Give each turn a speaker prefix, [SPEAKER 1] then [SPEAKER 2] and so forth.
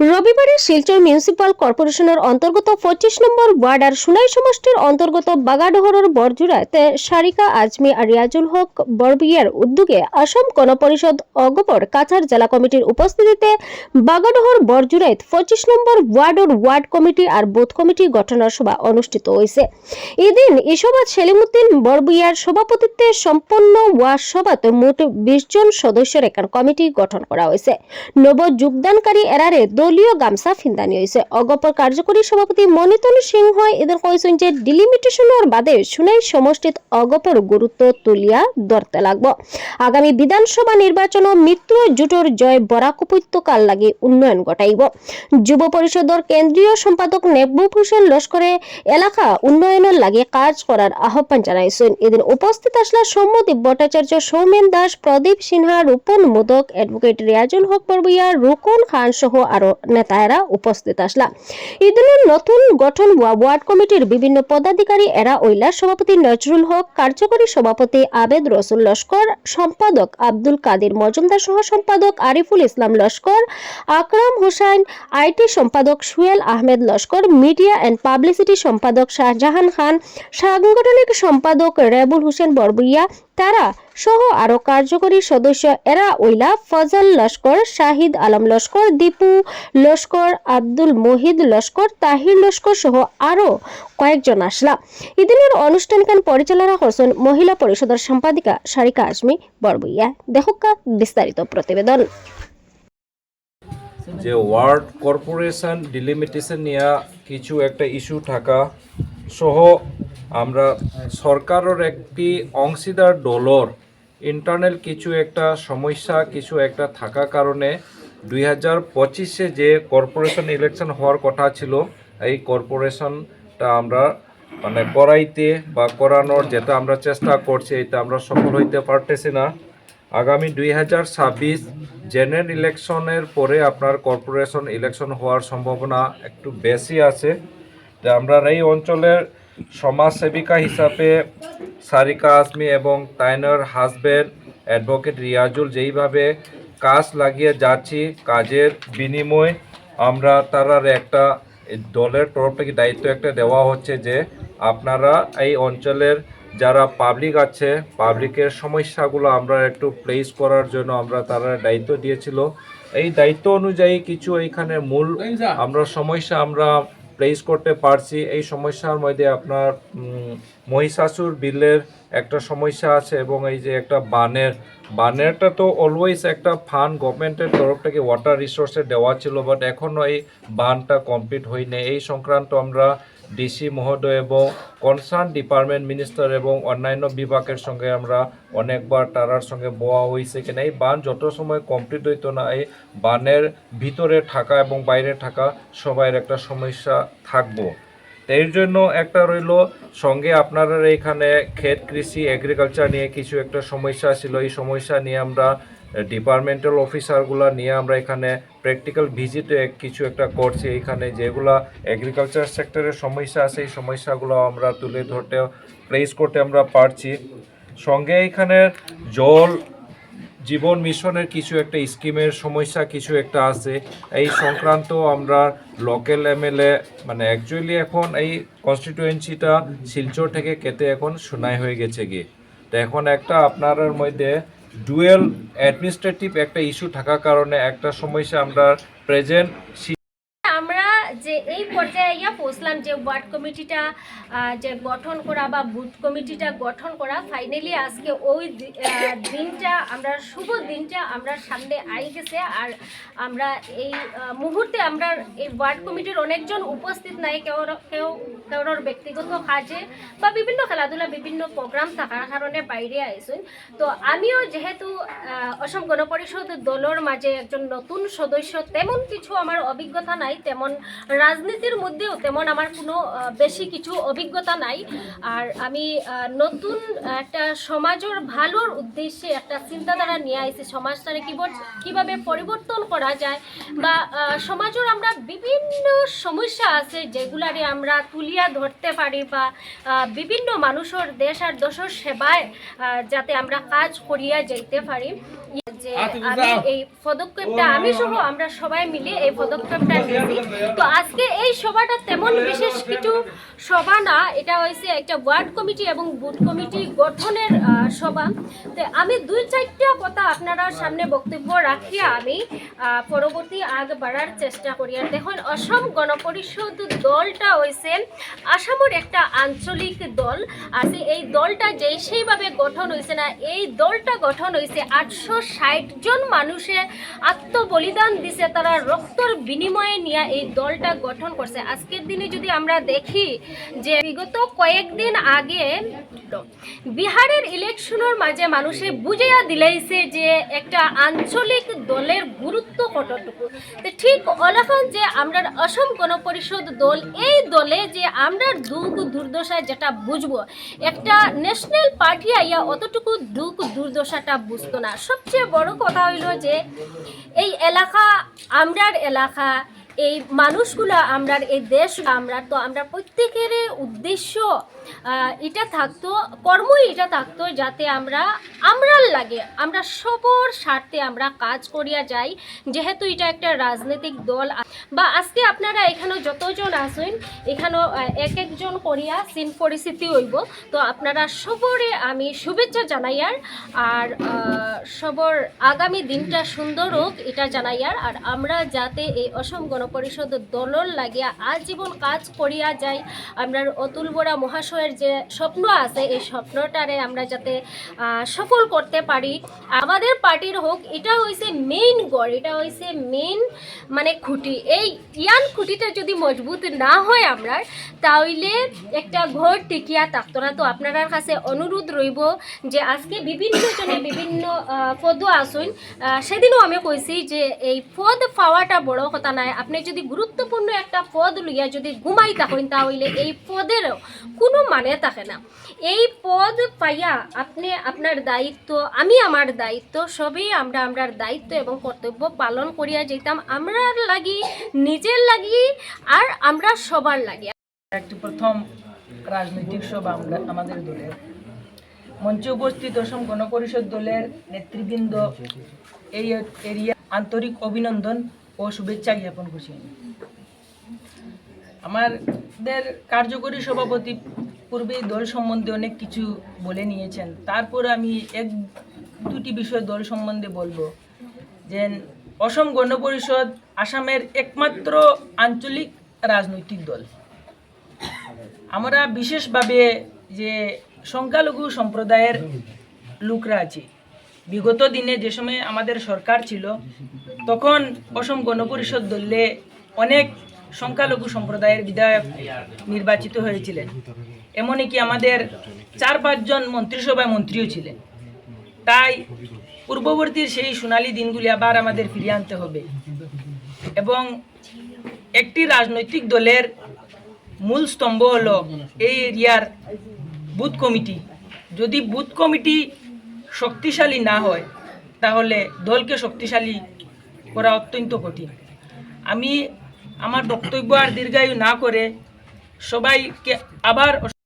[SPEAKER 1] রবিবারে শিলচর মিউনিসিপাল কর্পোরেশনের অন্তর্গত পঁচিশ নম্বর ওয়ার্ড আর সুনাই সমষ্টির অন্তর্গত বাগাডহরের বরজুড়াতে সারিকা আজমি আর রিয়াজুল হক বরবিয়ার উদ্যোগে আসাম গণপরিষদ অগপর কাছাড় জেলা কমিটির উপস্থিতিতে বাগাডহর বরজুড়াইত পঁচিশ নম্বর ওয়ার্ডর ওয়ার্ড কমিটি আর বুথ কমিটি গঠনের সভা অনুষ্ঠিত হয়েছে। এদিন এই সভাত সেলিমুদ্দিন বরবুইয়ার সভাপতিত্বে সম্পন্ন ওয়ার্ড সভাতে মোট বিশ জন সদস্যের একখান কমিটি গঠন করা হয়েছে। নব যোগদানকারী এরারে দলীয় গামছা ফিন্দানি হয়েছে অগপর কার্যকরী সভাপতি মনিতন সিংহ এদের কইছেন যে, ডিলিমিটেশনের বাদে শুনাই সমষ্টিত অগপর গুরুত্ব তুলিয়া ধরতে লাগব। আগামী বিধানসভা নির্বাচন মিত্র জোটর জয় বরাক উপত্যকার লাগি উন্নয়ন ঘটাইব। যুব পরিষদর কেন্দ্রীয় সম্পাদক নেকবুব হোসেন লস্করে এলাকা উন্নয়নের লাগে কাজ করার আহ্বান জানাইছেন। এদিন উপস্থিত আসলা সৌম্যদী ভট্টাচার্য সৌমেন দাস, প্রদীপ সিনহা, রূপন মোদক, অ্যাডভোকেট রিয়াজুল হক বরবইয়া, রুকন খান সহ আরও নেতারা উপস্থিত আসলা ইদিনের নতুন গঠন ওয়ার্ড কমিটির বিভিন্ন পদাধিকারী এরা ওইলার সভাপতি নজরুল হক, কার্যকরী সভাপতি আবেদ রসুল লস্কর, সম্পাদক আব্দুল কাদের মজুমদার সহ সম্পাদক আরিফুল ইসলাম লস্কর, আকরাম হোসাইন, আইটি সম্পাদক Suel Ahmed Laskar, media and publicity সম্পাদক শাহজাহান খান, সাংগঠনিক সম্পাদক রেবুল হোসেন বরবইয়া তারা সহ আরও কার্যকরী সদস্য এরা ওইলা ফজল লস্কর, শাহিদ আলম লস্কর, দীপু লস্কর, আব্দুল মহিদ লস্কর, তাহির লস্কর সহ আরও কয়েকজন আসলা। ইদিনের অনুষ্ঠানখান পরিচালনা করছেন মহিলা পরিষদের সম্পাদিকা সারিকা আজমি বরবইয়া। দেখুকা বিস্তারিত প্রতিবেদন।
[SPEAKER 2] যে ওয়ার্ড কর্পোরেশন ডিলিমিটেশন নিয়ে কিছু একটা ইস্যু থাকা সহ আমরা সরকারের একটি অংশীদার ডলর ইন্টারনাল কিছু একটা সমস্যা, কিছু একটা থাকা কারণে দুই হাজার পঁচিশে যে কর্পোরেশন ইলেকশন হওয়ার কথা ছিল, এই কর্পোরেশনটা আমরা মানে করাইতে বা করানোর যেটা আমরা চেষ্টা করছি এটা আমরা সফল হইতে পারতেছি না। আগামী দুই হাজার ছাব্বিশ জেনারেল ইলেকশনের পরে আপনার কর্পোরেশন ইলেকশন হওয়ার সম্ভাবনা একটু বেশি আছে। আমরা এই অঞ্চলের সমাজসেবিকা হিসাবে সারিকা আসমি এবং তাইনার হাজব্যান্ড অ্যাডভোকেট রিয়াজুল যেইভাবে কাজ লাগিয়ে যাচ্ছি কাজের বিনিময় আমরা তারার একটা দলের তরফ থেকে দায়িত্ব একটা দেওয়া হচ্ছে যে আপনারা এই অঞ্চলের যারা পাবলিক আছে পাবলিকের সমস্যাগুলো আমরা একটু প্লেস করার জন্য আমরা তারা দায়িত্ব দিয়েছিল। এই দায়িত্ব অনুযায়ী কিছু এইখানে মূল আমরা সমস্যা আমরা প্লেস করতে পারছি। এই সমস্যার মধ্যে আপনার মহিষাসুর বিলের একটা সমস্যা আছে এবং এই যে একটা বানের, বানেরটা তো অলওয়েজ একটা ফান্ড গভর্নমেন্টের তরফ থেকে ওয়াটার রিসোর্সে দেওয়া ছিল বাট এখনও এই বানটা কমপ্লিট হয়নি। এই সংক্রান্ত আমরা ডিসি মহোদয় এবং কনসার্ন ডিপার্টমেন্ট মিনিস্টার এবং অন্যান্য বিভাগের সঙ্গে আমরা অনেকবার তারার সঙ্গে বোয়া হয়েছে কিনা এই বান যত সময় কমপ্লিট হইতো না এই বানের ভিতরে থাকা এবং বাইরে থাকা সবাইয়ের একটা সমস্যা থাকব। এর জন্য একটা রইল, সঙ্গে আপনারা এখানে ক্ষেত কৃষি এগ্রিকালচার নিয়ে কিছু একটা সমস্যা ছিল। এই সমস্যা নিয়ে আমরা ডিপার্টমেন্টাল অফিসারগুলো নিয়ে আমরা এখানে প্র্যাকটিক্যাল ভিজিটে কিছু একটা করছি। এখানে যেগুলা এগ্রিকালচার সেক্টরের সমস্যা আছে, এই সমস্যাগুলো আমরা তুলে ধরতে প্লেস করতে আমরা পারছি। সঙ্গে এখানে জল, জীবন মিশনের কিছু একটা স্কিমের সমস্যা কিছু একটা আছে। এই সংক্রান্ত আমরা লোকাল এমএলএ মানে অ্যাকচুয়ালি এখন এই কনস্টিটুয়েন্সিটা শিলচর থেকে কেটে এখন সোনাই হয়ে গেছে গিয়ে। তো এখন একটা আপনার মধ্যে ডুয়েল অ্যাডমিনিস্ট্রেটিভ একটা ইস্যু থাকার কারণে একটা সময় আমরা প্রেজেন্ট
[SPEAKER 3] যে এই পর্যায়ে ইয়া পৌঁছলাম যে ওয়ার্ড কমিটিটা যে গঠন করা বা বুথ কমিটিটা গঠন করা ফাইনালি আজকে ওই দিনটা আমরা, শুভ দিনটা আমরা সামনে আই গেছে। আর আমরা এই মুহূর্তে আমরা এই ওয়ার্ড কমিটির অনেকজন উপস্থিত নাই, কেউ কেউ কারোর ব্যক্তিগত কাজে বা বিভিন্ন খেলাধুলা, বিভিন্ন প্রোগ্রাম থাকার কারণে বাইরে আইসুন। তো আমিও যেহেতু অসম গণপরিষদ দলের মাঝে একজন নতুন সদস্য, তেমন কিছু আমার অভিজ্ঞতা নাই, তেমন রাজনীতির মধ্যেও তেমন আমার কোনো বেশি কিছু অভিজ্ঞতা নাই। আর আমি নতুন একটা সমাজের ভালোর উদ্দেশ্যে একটা চিন্তাধারা নিয়ে আইছি। সমাজটারে কীভাবে পরিবর্তন করা যায় বা সমাজের আমরা বিভিন্ন সমস্যা আছে যেগুলারে আমরা তুলিয়া ধরতে পারি বা বিভিন্ন মানুষের দেশ আর দশের সেবায় যাতে আমরা কাজ করিয়া যাইতে পারি।
[SPEAKER 1] যে আমি এই পদক্ষেপটা আমি সহ আমরা সবাই মিলে এই পদক্ষেপটা নিয়েছি। তো আজকে এই সভাটা তেমন বিশেষ কিছু সভা না এটা হয়েছে একটা ওয়ার্ড কমিটি এবং বুথ কমিটি গঠনের সভা। তো আমি দুই চারটা কথা আপনারা সামনে বক্তব্য রাখিয়া আমি পরবর্তী আগ বাড়ার চেষ্টা করি আর দেখুন অসম গণপরিষদ দলটা হয়েছে আসামের একটা আঞ্চলিক দল। আছে এই দলটা যেই সেইভাবে গঠন হয়েছে না এই দলটা গঠন হয়েছে আটশো ষাট জন মানুষে আত্মবলিদান দিছে, তারা রক্তর বিনিময়ে নিয়ে এই দলটা গঠন করছে আজকের দিনে যদি আমরা দেখি যে বিগত কয়েকদিন আগে বিহারের ইলেকশনের মাঝে মানুষে বুঝিয়া দিলাইছে যে একটা আঞ্চলিক দলের গুরুত্ব কতটুকু। তো ঠিক অলাখন যে আমরা অসম গণপরিষদ দল, এই দলে যে আমরা দুঃখ দুর্দশা যেটা বুঝব, একটা ন্যাশনাল পার্টি আইয়া অতটুকু দুঃখ দুর্দশাটা বুঝতো না। সবচেয়ে বড় কথা হইল যে এই এলাকা আমরার এলাকা এই মানুষগুলো আমরার এই দেশ, আমরা তো, আমরা প্রত্যেকের উদ্দেশ্য এটা থাকতো, কর্মই এটা থাকতো যাতে আমরা, আমরার লাগে, আমরা সবর স্বার্থে আমরা কাজ করিয়া যাই, যেহেতু এটা একটা রাজনৈতিক দল। বা আজকে আপনারা এখানে যতজন আসেন এখানেও এক একজন করিয়া সিন পরিস্থিতি হইব। তো আপনারা সবরে আমি শুভেচ্ছা জানাইয়ার আর সবর আগামী দিনটা সুন্দর হোক, এটা জানাইয়ার আর আমরা যাতে এই অসম গণপরিষদ দলর লাগিয়া আজীবন কাজ করিয়া যাই। আমরা অতুল বরা মহাশয়ের যে স্বপ্ন আছে, এই স্বপ্নটারে আমরা যাতে সফল করতে পারি। আমাদের পার্টির হোক, এটা হয়েছে মেইন গড়, এটা হয়েছে মেইন মানে খুঁটি। এই ইয়ান খুঁটিটা যদি মজবুত না হয় আমরা তাহলে একটা ঘর টিকিয়া থাকতো না। তো আপনার কাছে অনুরোধ রইব যে আজকে বিভিন্ন জনে বিভিন্ন পদ আসুন। সেদিনও আমি কইছি যে এই পদ পাওয়াটা বড় কথা নাই আপনি যদি গুরুত্বপূর্ণ একটা পদ লইয়া যদি ঘুমাই থাকেন, তাহলে এই পদেরও কোনো মানে থাকে না। এই পদ পাইয়া আপনি আপনার দায়িত্ব, আমি আমার দায়িত্ব সবই আমরা আমরার দায়িত্ব এবং কর্তব্য পালন করিয়া যেতাম আমরার লাগি, নিজের লাগি, আর আমরা সবার লাগি।
[SPEAKER 4] একটি প্রথম রাজনৈতিক সভা আমরা আমাদের দলের। মঞ্চে উপস্থিত অসম গণপরিষদ দলের নেতৃবৃন্দ এই এরিয়া আন্তরিক অভিনন্দন। ও শুভেচ্ছা জ্ঞাপন করছি আমি। আমাদের কার্যকরী সভাপতি পূর্বেই দল সম্বন্ধে অনেক কিছু বলে নিয়েছেন। তারপর আমি এক দুটি বিষয় দল সম্বন্ধে বলব। যে অসম গণপরিষদ আসামের একমাত্র আঞ্চলিক রাজনৈতিক দল। আমরা বিশেষভাবে যে সংখ্যালঘু সম্প্রদায়ের লোকরা আছি বিগত দিনে যে সময় আমাদের সরকার ছিল, তখন অসম গণপরিষদ দলে অনেক সংখ্যালঘু সম্প্রদায়ের বিধায়ক নির্বাচিত হয়েছিলেন। এমনকি আমাদের চার পাঁচজন মন্ত্রিসভায় মন্ত্রীও ছিলেন। তাই পূর্ববর্তীর সেই সোনালী দিনগুলি আবার আমাদের ফিরিয়ে আনতে হবে। এবং একটি রাজনৈতিক দলের মূল স্তম্ভ হলো এই এরিয়ার বুথ কমিটি। যদি বুথ কমিটি শক্তিশালী না হয়, তাহলে দলকে শক্তিশালী করা অত্যন্ত কঠিন। আমি আমার বক্তব্য আর দীর্ঘায়ু না করে সবাইকে আবার